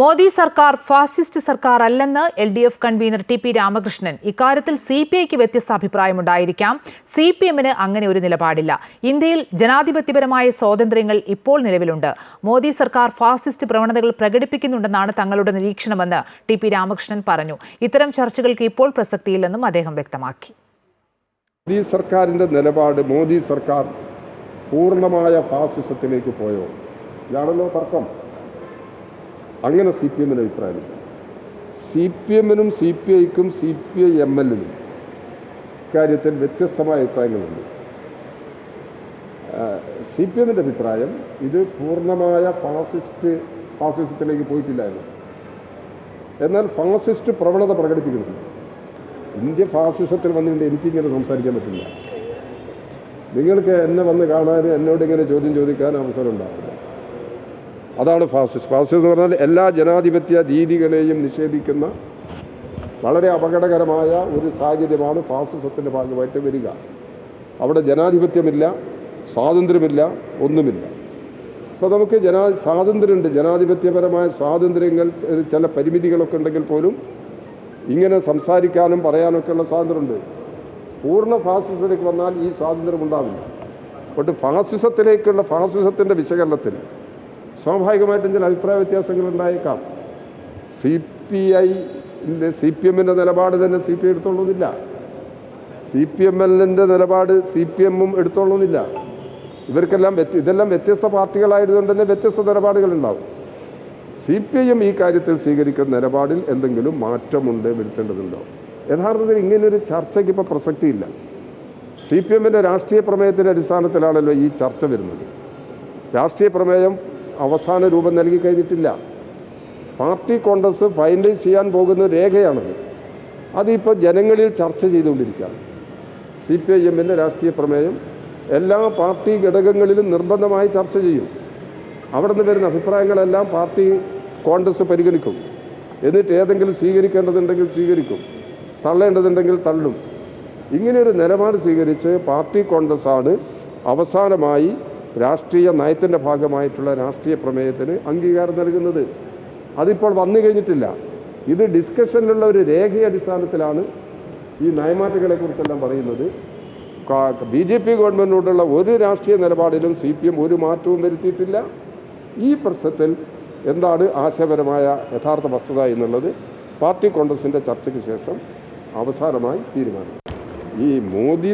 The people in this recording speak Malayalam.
മോദി സർക്കാർ ഫാസിസ്റ്റ് സർക്കാർ അല്ലെന്ന് L D F convener T P Ramakrishnan. ഇക്കാര്യത്തിൽ സി പി ഐക്ക് വ്യത്യസ്ത അഭിപ്രായമുണ്ടായിരിക്കാം. സി പി എമ്മിന് അങ്ങനെ ഒരു നിലപാടില്ല. ഇന്ത്യയിൽ ജനാധിപത്യപരമായ സ്വാതന്ത്ര്യങ്ങൾ ഇപ്പോൾ നിലവിലുണ്ട്. മോദി സർക്കാർ ഫാസിസ്റ്റ് പ്രവണതകൾ പ്രകടിപ്പിക്കുന്നുണ്ടെന്നാണ് തങ്ങളുടെ നിരീക്ഷണമെന്ന് ടി പി രാമകൃഷ്ണൻ പറഞ്ഞു. ഇത്തരം ചർച്ചകൾക്ക് ഇപ്പോൾ പ്രസക്തിയില്ലെന്നും അദ്ദേഹം വ്യക്തമാക്കി. മോദി സർക്കാരിന്റെ നിലപാട് മോദി സർക്കാർ പൂർണമായ ഫാസിസത്തിലേക്ക് പോയോ? ഇതാണല്ലോ തർക്കം. അങ്ങനെ സി പി എമ്മിന്റെ അഭിപ്രായമില്ല സി പി എമ്മിനും സി പി ഐക്കും സി പി ഐ എം എല്ലിനും ഇക്കാര്യത്തിൽ വ്യത്യസ്തമായ അഭിപ്രായങ്ങളുണ്ട്. സി പി എമ്മിന്റെ അഭിപ്രായം ഇത് പൂർണമായ ഫാസിസ്റ്റ് ഫാസിസത്തിലേക്ക് പോയിട്ടില്ലായിരുന്നു. എന്നാൽ ഫാസിസ്റ്റ് പ്രവണത പ്രകടിപ്പിക്കുന്നുണ്ട്. ഇന്ത്യ ഫാസിസത്തിൽ വന്നിട്ട് എനിക്കിങ്ങനെ സംസാരിക്കാൻ പറ്റില്ല. നിങ്ങൾക്ക് എന്നെ വന്ന് കാണാൻ എന്നോട് ഇങ്ങനെ ചോദ്യം ചോദിക്കാൻ അവസരം ഉണ്ടാവില്ല. അതാണ് ഫാസിസ്റ്റ് ഫാസിസ്റ്റ് എന്ന് പറഞ്ഞാൽ എല്ലാ ജനാധിപത്യ രീതികളെയും നിഷേധിക്കുന്ന വളരെ അപകടകരമായ ഒരു സാഹചര്യമാണ് ഫാസിസത്തിന്റെ ഭാഗമായിട്ട് വരിക. അവിടെ ജനാധിപത്യമില്ല സ്വാതന്ത്ര്യമില്ല ഒന്നുമില്ല. ഇപ്പോൾ നമുക്ക് ജനാ സ്വാതന്ത്ര്യമുണ്ട്. ജനാധിപത്യപരമായ സ്വാതന്ത്ര്യങ്ങൾ ചില പരിമിതികളൊക്കെ ഉണ്ടെങ്കിൽ പോലും ഇങ്ങനെ സംസാരിക്കാനും പറയാനൊക്കെയുള്ള സ്വാതന്ത്ര്യമുണ്ട്. പൂർണ ഫാസിസത്തിലേക്ക് വന്നാൽ ഈ സ്വാതന്ത്ര്യം ഉണ്ടാവില്ല അതുകൊണ്ട് ഫാസിസത്തിലേക്കുള്ള ഫാസിസത്തിന്റെ വിശകലനത്തിൽ സ്വാഭാവികമായിട്ടും ചില അഭിപ്രായ വ്യത്യാസങ്ങൾ ഉണ്ടായേക്കാം C P I C P എമ്മിന്റെ നിലപാട് തന്നെ സി പി ഐ എടുത്തോളുന്നില്ല. സി പി എം എല്ലിന്റെ നിലപാട് സി പി എമ്മും എടുത്തോളുന്നില്ല. ഇവർക്കെല്ലാം ഇതെല്ലാം വ്യത്യസ്ത പാർട്ടികളായതുകൊണ്ട് തന്നെ വ്യത്യസ്ത നിലപാടുകളുണ്ടാവും. സി പി ഐ എം ഈ കാര്യത്തിൽ സ്വീകരിക്കുന്ന നിലപാടിൽ എന്തെങ്കിലും മാറ്റമുണ്ട് വരുത്തേണ്ടതുണ്ടോ? യഥാർത്ഥത്തിൽ ഇങ്ങനൊരു ചർച്ചയ്ക്ക് ഇപ്പോൾ പ്രസക്തിയില്ല. സി പി എമ്മിന്റെ രാഷ്ട്രീയ പ്രമേയത്തിന്റെ അടിസ്ഥാനത്തിലാണല്ലോ ഈ ചർച്ച വരുന്നത്. രാഷ്ട്രീയ പ്രമേയം അവസാന രൂപം നൽകി കഴിഞ്ഞിട്ടില്ല. പാർട്ടി കോൺഗ്രസ് ഫൈനലൈസ് ചെയ്യാൻ പോകുന്ന രേഖയാണത്. അതിപ്പോൾ ജനങ്ങളിൽ ചർച്ച ചെയ്തുകൊണ്ടിരിക്കുകയാണ്. സി പി ഐ എമ്മിന്റെ രാഷ്ട്രീയ പ്രമേയം എല്ലാ പാർട്ടി ഘടകങ്ങളിലും നിർബന്ധമായി ചർച്ച ചെയ്യും. അവിടെ നിന്ന് വരുന്ന അഭിപ്രായങ്ങളെല്ലാം പാർട്ടി കോൺഗ്രസ് പരിഗണിക്കും. എന്നിട്ട് ഏതെങ്കിലും സ്വീകരിക്കേണ്ടതുണ്ടെങ്കിൽ സ്വീകരിക്കും. തള്ളേണ്ടതുണ്ടെങ്കിൽ തള്ളും. ഇങ്ങനെയൊരു നിലപാട് സ്വീകരിച്ച് പാർട്ടി കോൺഗ്രസ്സാണ് അവസാനമായി രാഷ്ട്രീയ നയത്തിന്റെ ഭാഗമായിട്ടുള്ള രാഷ്ട്രീയ പ്രമേയത്തിന് അംഗീകാരം നൽകുന്നത്. അതിപ്പോൾ വന്നു കഴിഞ്ഞിട്ടില്ല. ഇത് ഡിസ്കഷനിലുള്ള ഒരു രേഖയടിസ്ഥാനത്തിലാണ് ഈ നയമാറ്റങ്ങളെക്കുറിച്ചെല്ലാം പറയുന്നത്. ബി ജെ പി ഗവൺമെന്റിനോടുള്ള ഒരു രാഷ്ട്രീയ നിലപാടിലും സി പി എം ഒരു മാറ്റവും വരുത്തിയിട്ടില്ല. ഈ പ്രശ്നത്തിൽ എന്താണ് ആശയപരമായ യഥാർത്ഥ വസ്തുത എന്നുള്ളത് പാർട്ടി കോൺഗ്രസിന്റെ ചർച്ചയ്ക്ക് ശേഷം അവസാനമായി തീരുമാനിക്കും ഈ മോദി